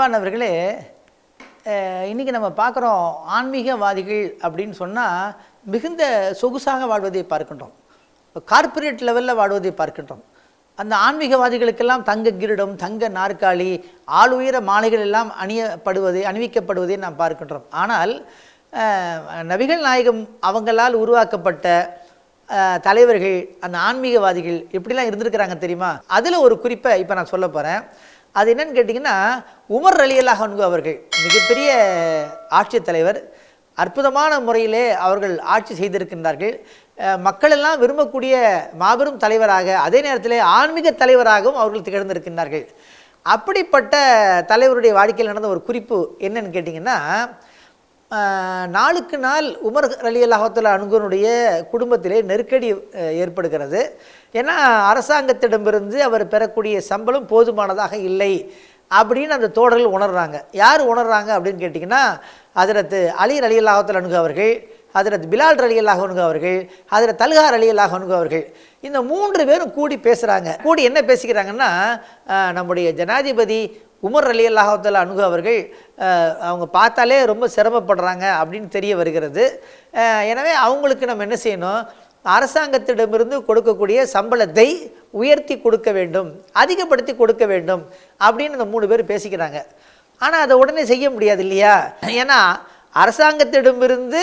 அன்பானவர்களே இன்றைக்கி இன்னைக்கு நம்ம பார்க்குறோம் ஆன்மீகவாதிகள் அப்படின்னு சொன்னால் மிகுந்த சொகுசாக வாழ்வதை பார்க்கின்றோம். கார்ப்பரேட் லெவலில் வாழ்வதை பார்க்கின்றோம். அந்த ஆன்மீகவாதிகளுக்கெல்லாம் தங்க கிரீடம் தங்க நாற்காலி ஆளுயர மாலைகள் எல்லாம் அணியப்படுவதை அணிவிக்கப்படுவதை நாம் பார்க்கின்றோம். ஆனால் நபிகள் நாயகம் அவங்களால் உருவாக்கப்பட்ட தலைவர்கள் அந்த ஆன்மீகவாதிகள் எப்படிலாம் இருந்திருக்கிறாங்க தெரியுமா? அதில் ஒரு குறிப்பை இப்போ நான் சொல்ல போகிறேன் அது என்னன்னு கேட்டிங்கன்னா உமர் அலியல்லாக அன்கு அவர்கள் மிகப்பெரிய ஆட்சித் தலைவர். அற்புதமான முறையிலே அவர்கள் ஆட்சி செய்திருக்கின்றார்கள். மக்களெல்லாம் மக்கள் எல்லாம் விரும்பக்கூடிய மாபெரும் தலைவராக அதே நேரத்தில் ஆன்மீக தலைவராகவும் அவர்கள் திகழ்ந்திருக்கின்றார்கள். அப்படிப்பட்ட தலைவருடைய வாழ்க்கையில் நடந்த ஒரு குறிப்பு என்னன்னு கேட்டிங்கன்னா நாளுக்கு நாள் உமர் அலி அல்லாஹத்துல அணுகனுடைய குடும்பத்திலே நெருக்கடி ஏற்படுகிறது. ஏன்னா அரசாங்கத்திடமிருந்து அவர் பெறக்கூடிய சம்பளம் போதுமானதாக இல்லை. அப்படின்னு அந்த தோடர்கள் உணர்றாங்க. யார் உணர்றாங்க அப்படின்னு கேட்டிங்கன்னா அதிரத்து அலி அலியல்லாஹத்தில் அணுகு அவர்கள் ஹதரத் பிலால் அலி அல்லாஹ் அணுகு அவர்கள் ஹதரத் தல்கார் அலி அல்லாஹ் அணுகு அவர்கள் இந்த மூன்று பேரும் கூடி பேசுகிறாங்க கூடி என்ன பேசிக்கிறாங்கன்னா நம்முடைய ஜனாதிபதி உமர் அலி அல்லாஹால அணுகு அவர்கள் அவங்க பார்த்தாலே ரொம்ப சிரமப்படுறாங்க அப்படின்னு தெரிய வருகிறது. எனவே அவங்களுக்கு நம்ம என்ன செய்யணும்? அரசாங்கத்திடமிருந்து கொடுக்கக்கூடிய சம்பளத்தை உயர்த்தி கொடுக்க வேண்டும் அதிகப்படுத்தி கொடுக்க வேண்டும் அப்படின்னு இந்த மூணு பேர் பேசிக்கிறாங்க. ஆனால் அதை உடனே செய்ய முடியாது இல்லையா? ஏன்னா அரசாங்கத்திடமிருந்து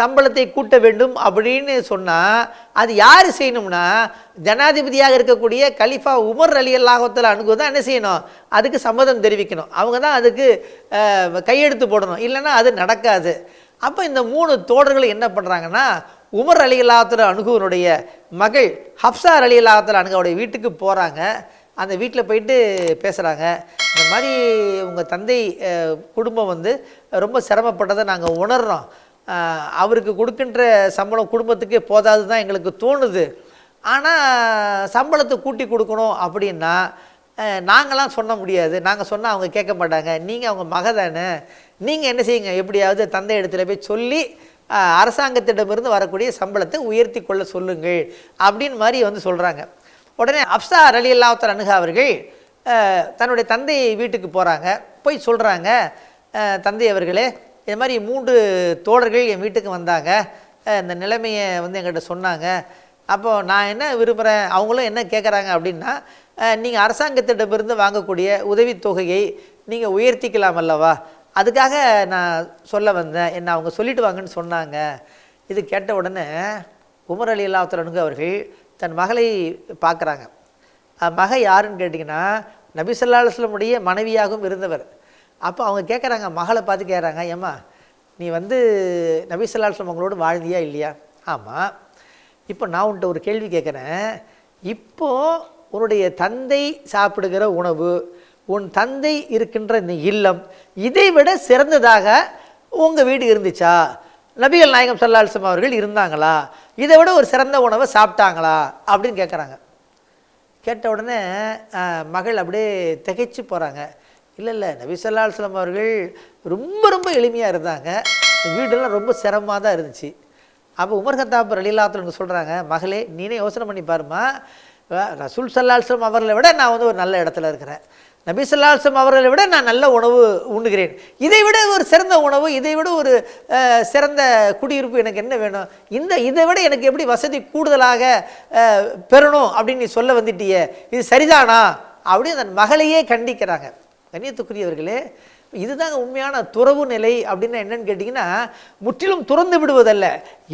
சம்பளத்தை கூட்ட வேண்டும் அப்படின்னு சொன்னால் அது யார் செய்யணும்னா ஜனாதிபதியாக இருக்கக்கூடிய கலிஃபா உமர் அலி அல்லாஹத்தில் அணுகு தான் என்ன செய்யணும்? அதுக்கு சம்மதம் தெரிவிக்கணும். அவங்க தான் அதுக்கு கையெடுத்து கையெழுத்து போடணும். இல்லைன்னா அது நடக்காது. அப்போ இந்த மூணு தோழர்கள் என்ன பண்ணுறாங்கன்னா உமர் அலி இல்லாத்துல அணுகுவனுடைய மகள் ஹப்சார் அலி இல்லாத்துல அணுகவுடைய வீட்டுக்கு போகிறாங்க அந்த வீட்டில் போயிட்டு பேசுகிறாங்க இந்த மாதிரி உங்கள் தந்தை குடும்பம் வந்து ரொம்ப சிரமப்பட்டதை நாங்கள் உணர்கிறோம் அவருக்கு கொடுக்கின்ற சம்பளம் குடும்பத்துக்கே போதாது தான் எங்களுக்கு தோணுது. ஆனால் சம்பளத்தை கூட்டி கொடுக்கணும் அப்படின்னா நாங்களாம் சொன்ன முடியாது. நாங்கள் சொன்னால் அவங்க கேட்க மாட்டாங்க. நீங்கள் அவங்க மக தானே நீங்கள் என்ன செய்யுங்க? எப்படியாவது தந்தை இடத்துல போய் சொல்லி அரசாங்கத்திடமிருந்து வரக்கூடிய சம்பளத்தை உயர்த்தி கொள்ள சொல்லுங்கள் அப்படின்னு மாதிரி வந்து சொல்கிறாங்க உடனே அப்சா அலி அல்லாத்தர் அணுகா அவர்கள் தன்னுடைய தந்தை வீட்டுக்கு போகிறாங்க போய் சொல்கிறாங்க தந்தை அவர்களே இது மாதிரி மூன்று தோழர்கள் என் வீட்டுக்கு வந்தாங்க. இந்த நிலைமையை வந்து எங்கிட்ட சொன்னாங்க. அப்போது நான் என்ன விரும்புகிறேன் அவங்களும் என்ன கேட்குறாங்க அப்படின்னா நீங்கள் அரசாங்கத்திடமிருந்து வாங்கக்கூடிய உதவித்தொகையை நீங்கள் உயர்த்திக்கலாம் அல்லவா? அதுக்காக நான் சொல்ல வந்தேன். என்ன அவங்க சொல்லிட்டு வாங்கன்னு சொன்னாங்க. இது கேட்ட உடனே உமர் அலி அல்லாத்தரனுக்கு அவர்கள் தன் மகளை பார்க்குறாங்க. மக யாருன்னு கேட்டிங்கன்னா நபி ஸல்லல்லாஹு மனைவியாகவும் இருந்தவர். அப்போ அவங்க கேட்குறாங்க மகளை பார்த்து கேட்குறாங்க ஏம்மா நீ வந்து நபி ஸல்லல்லாஹு உங்களோட வாழ்ந்தியா இல்லையா? ஆமாம் இப்போ நான் உன்கிட்ட ஒரு கேள்வி கேட்குறேன் இப்போது உன்னுடைய தந்தை சாப்பிடுகிற உணவு உன் தந்தை இருக்கின்ற இந்த இல்லம் இதை விட சிறந்ததாக உங்கள் வீடு இருந்துச்சா? நபிகள் நாயகம் ஸல்லல்லாஹு அவர்கள் இருந்தாங்களா? இதை விட ஒரு சிறந்த உணவை சாப்பிட்டாங்களா? அப்படின்னு கேட்குறாங்க கேட்ட உடனே மகள் அப்படியே திகைச்சு போகிறாங்க இல்லை இல்லை நபி ஸல்லல்லாஹு அலைஹி அவர்கள் ரொம்ப ரொம்ப எளிமையாக இருந்தாங்க. வீடெல்லாம் ரொம்ப சிரமமாக தான் இருந்துச்சு. அப்போ உமர் கத்தாப் ரலீலாத்துலங்க சொல்கிறாங்க மகளே நீனே யோசனை பண்ணி பாருமா ரசூல் ஸல்லல்லாஹு அவர்களை விட நான் வந்து ஒரு நல்ல இடத்துல இருக்கிறேன். நபி ஸல்லல்லாஹு அவர்களை விட நான் நல்ல உணவு உண்ணுகிறேன். இதை விட ஒரு சிறந்த உணவு இதை விட ஒரு சிறந்த குடியிருப்பு எனக்கு என்ன வேணும்? இந்த இதை விட எனக்கு எப்படி வசதி கூடுதலாக பெறணும் அப்படின்னு நீ சொல்ல வந்துட்டியே. இது சரிதானா? அப்படின்னு தன் மகளையே கண்டிக்கிறாங்க. கண்ணியத்துக்குரியவர்களே இதுதாங்க உண்மையான துறவு நிலை அப்படின்னு என்னன்னு கேட்டிங்கன்னா முற்றிலும் துறந்து விடுவதல்ல.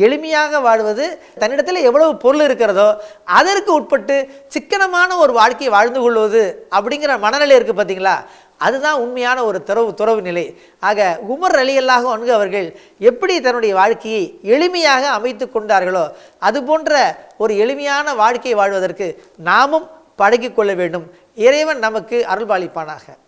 எளிமையாக வாழ்வது தன்னிடத்தில் எவ்வளவு பொருள் இருக்கிறதோ அதற்கு உட்பட்டு சிக்கனமான ஒரு வாழ்க்கையை வாழ்ந்து கொள்வது அப்படிங்கிற மனநிலை இருக்குது பார்த்தீங்களா அதுதான் உண்மையான ஒரு துறவு துறவு நிலை. ஆக உமர் அலியல்லாக அல்லாஹ் அவர்கள் எப்படி தன்னுடைய வாழ்க்கையை எளிமையாக அமைத்து கொண்டார்களோ அது போன்ற ஒரு எளிமையான வாழ்க்கையை வாழ்வதற்கு நாமும் பழகிக்கொள்ள வேண்டும். இறைவன் நமக்கு அருள்பாலிப்பானாக.